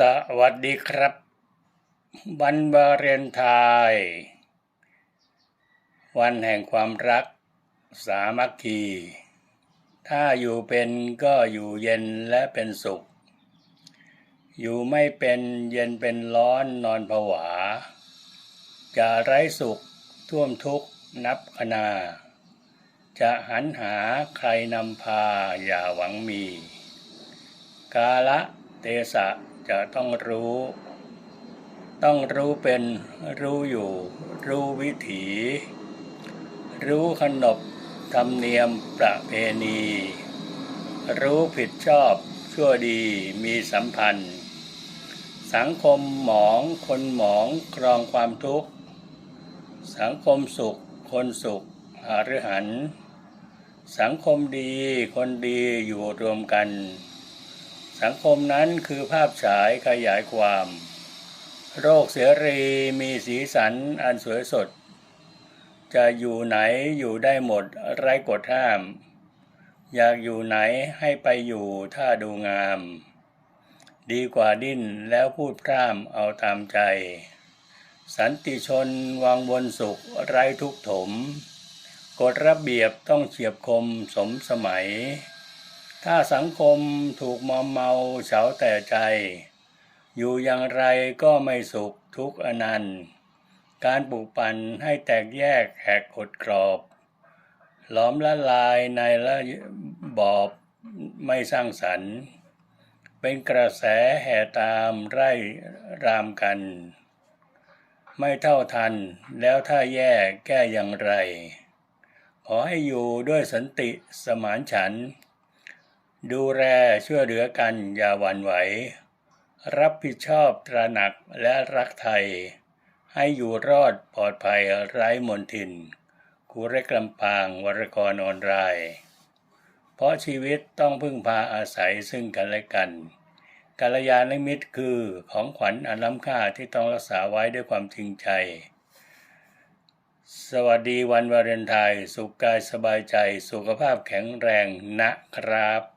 สวัสดีครับวันวาเลนไทน์วันแห่งความรัก สามัคคี ถ้าอยู่เป็นก็อยู่เย็นและเป็นสุข อยู่ไม่เป็นเย็นเป็นร้อนนอนผวา จะไร้สุขท่วมทุกข์นับคณา จะหันหาใครนำพาอย่าหวังมี กาละเทศะ จะต้องรู้ ต้องรู้เป็นรู้อยู่ รู้วิถี รู้ขนบธรรมเนียมประเพณี รู้ผิดชอบชั่วดีมีสัมพันธ์ สังคมหมองคนหมองครองความทุกข์ สังคมสุขคนสุขหาฤหัน สังคมดีคนดีอยู่รวมกัน สังคมนั้นคือภาพฉายขยายความ โรคเสรีมีสีสันอันสวยสด จะอยู่ไหนอยู่ได้หมดไร้กฎห้าม อยากอยู่ไหนให้ไปอยู่ถ้าดูงาม ดีกว่าดิ้นแล้วพูดพร่ำเอาตามใจ สันติชนวางบนสุขไร้ทุกถม กฎระเบียบต้องเฉียบคมสมสมัย ถ้าสังคมถูกมอมเมาเฉาแต่ใจ อยู่อย่างไรก็ไม่สุขทุกข์อนันต์ การปลูกปั่นให้แตกแยกแหกกฎกรอบหลอมละลายในละบอบไม่สร้างสรรค์ เป็นกระแสแห่ตามไร่รามกัน ไม่เท่าทันแล้วถ้าแย่แก้อย่างไร ขอให้อยู่ด้วยสันติสมานฉันท์ ดูแลช่วยเหลือกันอย่าหวั่นไหว รับผิดชอบตระหนักและรักไทย ให้อยู่รอดปลอดภัยไร้มนทินครูเล็กลำปางวรกรออนไลน์เพราะชีวิตต้องพึ่งพาอาศัยซึ่งกันและกันกัลยาณมิตรคือของขวัญอันล้ำค่าที่ต้องรักษาไว้ด้วยความจริงใจ สวัสดีวันวาเลนไทน์สุขกายสบายใจ สุขภาพแข็งแรงนะครับ